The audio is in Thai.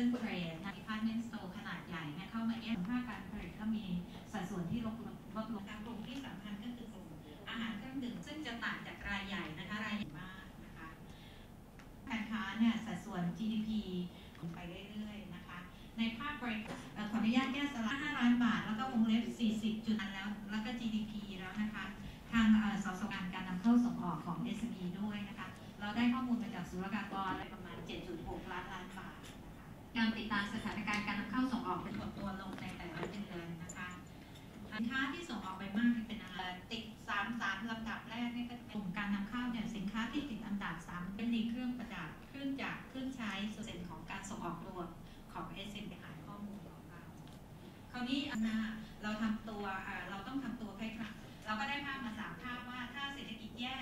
เอ่อ modern trade นะ department store ขนาดใหญ่เนี่ยเข้ามาเอภาคการผลิตก็มีสัดส่วนที่ลดลงลดลงการกลุ่มที่สำคัญก็คือกลุ่มอาหารเครื่องดื่มซึ่งจะต่างจากรายใหญ่นะคะรายใหญ่มากนะคะการค้าเนี่ยสัดส่วน GDP ไปเรื่อยๆนะคะ ในภาคบริการขออนุญาตแก้สลัก5ล้านบาท แล้วก็วงเล็บ 40 จุดแล้ว แล้วก็ GDP แล้วนะคะ ทางเอ่อสสการการนำเข้าส่งออกของ SME ด้วยนะคะ เราได้ข้อมูลมาจากศุลกากรประมาณ 7.6 ล้านล้านบาท ยติดตามสถานการณ์การนำเข้าส่งออกเป็นหดตัวลงในแต่ละเดือนนะคะสินค้าที่ส่งออกไปมากเป็นอะไรติดสามสาลำดับแรกนี่ก็กลุ่มการนำเข้าเนี่ยสินค้าที่ติดอันดับสามเป็นเครื่องประดับเครื่องจักรเครื่องใช้ส่วนของการส่งออกรวมของเอเซนไปหาข้อมูลของเราคราวนี้อนาเราทำตัวเราต้องทำตัวคล้ายๆเราก็ได้ภาพมาสามภาพว่าถ้าเศรษฐกิจแย่